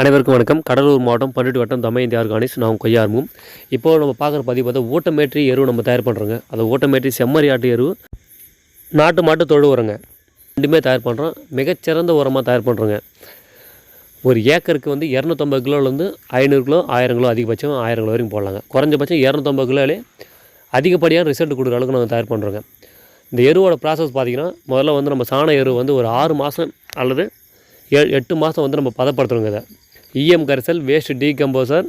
அனைவருக்கும் வணக்கம். கடலூர் மாவட்டம் பன்னெண்டு வட்டம் தமயந்தி ஆர்கானிக்ஸ். நான் கொய்யார்மும் இப்போ நம்ம பார்க்குற பதிவு பார்த்தா ஓட்டமேட்ரி எருவு நம்ம தயார் பண்ணுறோங்க அந்த ஓட்டமேட்ரி செம்மறி ஆட்டு எருவு நாட்டு மாட்டு தொழு உரங்க ரெண்டுமே தயார் பண்ணுறோம் மிகச்சிறந்த உரமாக தயார் பண்ணுறோங்க ஒரு ஏக்கருக்கு வந்து இரநூத்தம்பது கிலோலேருந்து ஐநூறு கிலோ ஆயிரம் கிலோ அதிகபட்சம் ஆயிரம் கிலோ வரைக்கும் போடலாங்க. குறைஞ்சபட்சம் இரநூத்தம்பது கிலோலே அதிகப்படியான ரிசல்ட் கொடுக்குற அளவுக்கு நாங்கள் தயார் பண்ணுறோங்க இந்த எருவோட ப்ராசஸ் பார்த்திங்கன்னா முதல்ல வந்து நம்ம சாண எரு வந்து ஒரு ஆறு மாதம் அல்லது எ எட்டு மாதம் வந்து நம்ம பதப்படுத்துகிறோங்க இதை. இஎம் கரைசல் வேஸ்ட் டீகம்போசர்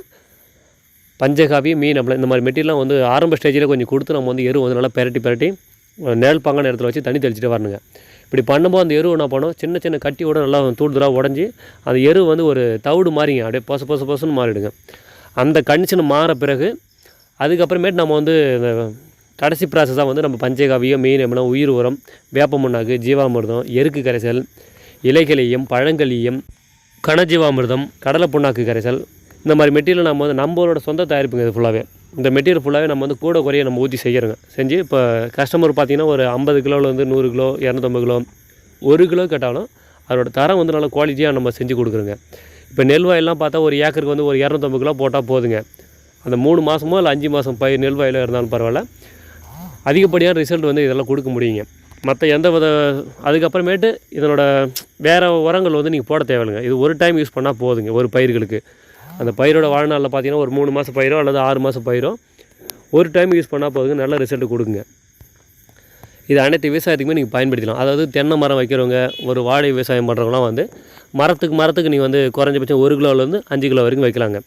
பஞ்சகாவி மீன் அப்படி இந்த மாதிரி மெட்டீரியல்லாம் வந்து ஆரம்ப ஸ்டேஜில் கொஞ்சம் கொடுத்து நம்ம வந்து எரு வந்து நல்லா பெரட்டி பெரட்டி ஒரு நிழல் பாங்கான இடத்துல வச்சு தண்ணி தெளிச்சிட்டு வரணுங்க. இப்படி பண்ணும்போது அந்த எரு என்ன பண்ணும்? சின்ன சின்ன கட்டியோட நல்லா தூடுதலாக உடஞ்சி அந்த எரு வந்து ஒரு தவிடு மாறிங்க. அப்படியே பொச பொச பொசன்னு மாறிடுங்க. அந்த கண்டிஷன் மாற பிறகு அதுக்கப்புறமேட்டு நம்ம வந்து இந்த கடைசி ப்ராசஸாக வந்து நம்ம பஞ்சகாவியோ மீன் எப்படின்னா உயிர் உரம் வேப்ப முன்னாக்கு ஜீவாமிர்தம் எருக்கு கரைசல் இலைகளையும் பழங்களையும் கனஜீவாமிர்தம் கடலை புண்ணாக்கு கரைசல் இந்த மாதிரி மெட்டீரியல் நம்ம வந்து நம்மளோட சொந்த தயாரிப்புங்க இது ஃபுல்லாகவே இந்த மெட்டீரியல் ஃபுல்லாகவே நம்ம வந்து கூட குறைய நம்ம ஊற்றி செய்கிறோங்க செஞ்சு இப்போ கஸ்டமர் பார்த்திங்கன்னா ஒரு ஐம்பது கிலோலேருந்து நூறு கிலோ இரநூத்தம்பது கிலோ ஒரு கிலோ கேட்டாலும் அதோட தரம் வந்து நல்ல குவாலிட்டியாக நம்ம செஞ்சு கொடுக்குறோங்க. இப்போ நெல்வாயெல்லாம் பார்த்தா ஒரு ஏக்கருக்கு வந்து ஒரு இரநூத்தம்பது கிலோ போட்டால் போதுங்க. அந்த மூணு மாதமோ இல்லை அஞ்சு மாதம் பயிர் நெல் வயலில் இருந்தாலும் பரவாயில்ல. அதிகப்படியான ரிசல்ட் வந்து இதெல்லாம் கொடுக்க முடியுங்க. மற்ற எந்த வித அதுக்கப்புறமேட்டு இதனோட வேறு உரங்கள் வந்து நீங்கள் போட தேவையில்லைங்க. இது ஒரு டைம் யூஸ் பண்ணால் போதுங்க ஒரு பயிர்களுக்கு. அந்த பயிரோட வாழ்நாளில் பார்த்தீங்கன்னா ஒரு மூணு மாதம் பயிரோ அல்லது ஆறு மாதம் பயிரோ ஒரு டைம் யூஸ் பண்ணால் போதுங்க நல்ல ரிசல்ட் கொடுங்க. இது அனைத்து விவசாயத்துக்குமே நீங்கள் பயன்படுத்தலாம் அதாவது தென்னை மரம் வைக்கிறவங்க ஒரு வாழை விவசாயம் பண்ணுறவங்களாம் வந்து மரத்துக்கு மரத்துக்கு நீங்கள் வந்து குறைஞ்சபட்சம் ஒரு கிலோலேருந்து அஞ்சு கிலோ வரைக்கும் வைக்கலாங்க.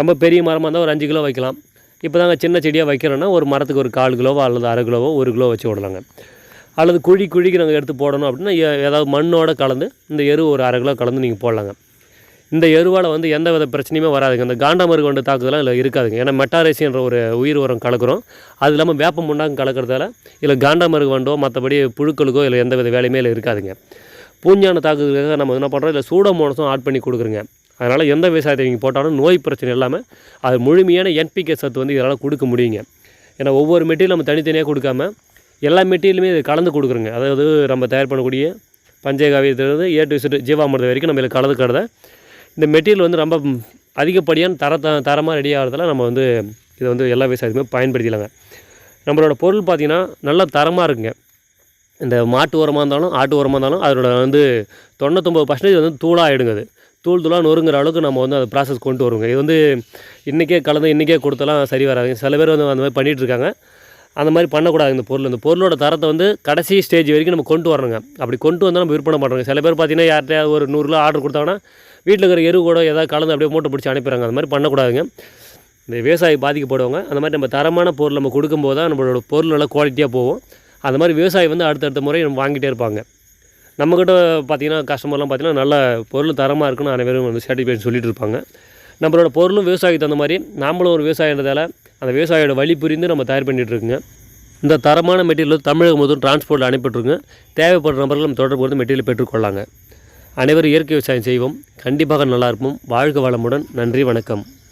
ரொம்ப பெரிய மரமாக இருந்தால் ஒரு அஞ்சு கிலோ வைக்கலாம். இப்போ தாங்க சின்ன செடியாக வைக்கிறோன்னா ஒரு மரத்துக்கு ஒரு கால் கிலோவோ அல்லது அரை கிலோவோ ஒரு கிலோ வச்சு விடலாங்க அல்லது குழி குழிக்கு நாங்கள் எடுத்து போடணும் அப்படின்னா ஏதாவது மண்ணோடு கலந்து இந்த எரு ஒரு அரை கிலோ கலந்து நீங்கள் போடலாங்க. இந்த எருவால் வந்து எந்த வித பிரச்சனையுமே வராதுங்க. இந்த காண்டாமருக்கு கொண்டு தாக்குதலாம் இல்லை இருக்காதுங்க. ஏன்னா மெட்டாரேசின்ற ஒரு உயிர் உரம் கலக்கிறோம். அது இல்லாமல் வேப்ப முண்டாங்க கலக்கிறதால இல்லை காண்டாமருக்கு வண்டோ மற்றபடி புழுக்களுக்கோ இல்லை எந்த வித வேலையுமே இல்லை இருக்காதுங்க. பூஞ்சான தாக்குதலுக்காக நம்ம என்ன பண்ணுறோம் இல்லை சூடோமோனஸும் ஆட் பண்ணி கொடுக்குறோங்க. அதனால் எந்த விவசாயத்தை நீங்கள் போட்டாலும் நோய் பிரச்சனை இல்லாமல் அது முழுமையான என்பிகே சத்து வந்து இதனால் கொடுக்க முடியுங்க. ஏன்னா ஒவ்வொரு மெட்டீரியல் நம்ம தனித்தனியாக கொடுக்காம எல்லா மெட்டீரியலுமே இது கலந்து கொடுக்குறோங்க. அதாவது நம்ம தயார் பண்ணக்கூடிய பஞ்சகாவியத்திலிருந்து ஏ டு இசட் ஜீவாமிரதம் வரைக்கும் நம்ம இதில் கலந்து கடத இந்த மெட்டீரியல் வந்து ரொம்ப அதிகப்படியான தர தரமாக ரெடி ஆகிறதுல நம்ம வந்து இதை வந்து எல்லா விவசாயத்துக்குமே பயன்படுத்திக்கலாங்க. நம்மளோட பொருள் பார்த்திங்கன்னா நல்ல தரமாக இருக்குங்க. இந்த மாட்டு உரமாக இருந்தாலும் ஆட்டு உரமாக இருந்தாலும் அதோட வந்து தொண்ணூத்தொம்பது பர்சன்டேஜ் வந்து தூளாக ஆகிடுங்க அது. தூள் தூளாக நொறுங்கிற அளவுக்கு நம்ம வந்து அதை ப்ராசஸ் கொண்டு வருவோங்க. இது வந்து இன்றைக்கே கலந்து இன்றைக்கே கொடுத்தலாம் சரி வராதுங்க. சில பேர் வந்து அந்த மாதிரி பண்ணிகிட்டு இருக்காங்க. அந்த மாதிரி பண்ணக்கூடாது இந்த பொருள். இந்த பொருளோட தரத்தை வந்து கடைசி ஸ்டேஜ் வரைக்கும் நம்ம கொண்டு வரணுங்க. அப்படி கொண்டு வந்தால் நம்ம விற்பனை பண்ணுறோங்க சில பேர் பார்த்தீங்கன்னா யார்கிட்டயாவது ஒரு நூறு ஆர்டர் கொடுத்தாங்கன்னா வீட்டில் இருக்கிற எரு கூட ஏதாவது கலந்து அப்படியே மூட்டை பிடிச்சி அனுப்பிடுறாங்க. அந்த மாதிரி பண்ணக்கூடாதுங்க. இந்த விவசாயி பாதிக்கப்படுவாங்க. அந்த மாதிரி நம்ம தரமான பொருள் நம்ம கொடுக்கும்போது தான் நம்மளோட பொருள் நல்லா குவாலிட்டியாக போகும். அந்த மாதிரி விவசாயி வந்து அடுத்தடுத்த முறை நம்ம வாங்கிட்டே இருப்பாங்க. நம்மக்கிட்ட பார்த்தீங்கன்னா கஸ்டமர்லாம் பார்த்தீங்கன்னா நல்ல பொருள் தரமாக இருக்குன்னு அனைவரும் வந்து சாட்டிஸ்ஃபேக்ஷன் சொல்லிட்டு இருப்பாங்க. நம்மளோட பொருளும் விவசாயிக்கு தகுந்த மாதிரி நாமளும் ஒரு விவசாயன்றதால அந்த விவசாயியோட வழி புரிந்து நம்ம தயார் பண்ணிகிட்ருக்குங்க இந்த தரமான மெட்டீரியல் தமிழகம் முழுவதும் டிரான்ஸ்போர்ட்டில் அனுப்பிட்டுருங்க தேவைப்படுற நபர்கள் நம்ம தொடர்பு வந்து மெட்டீரியல் பெற்றுக்கொள்ளாங்க. அனைவரும் இயற்கை விவசாயம் செய்வோம். கண்டிப்பாக நல்லா இருப்போம். வாழ்க வளமுடன். நன்றி வணக்கம்.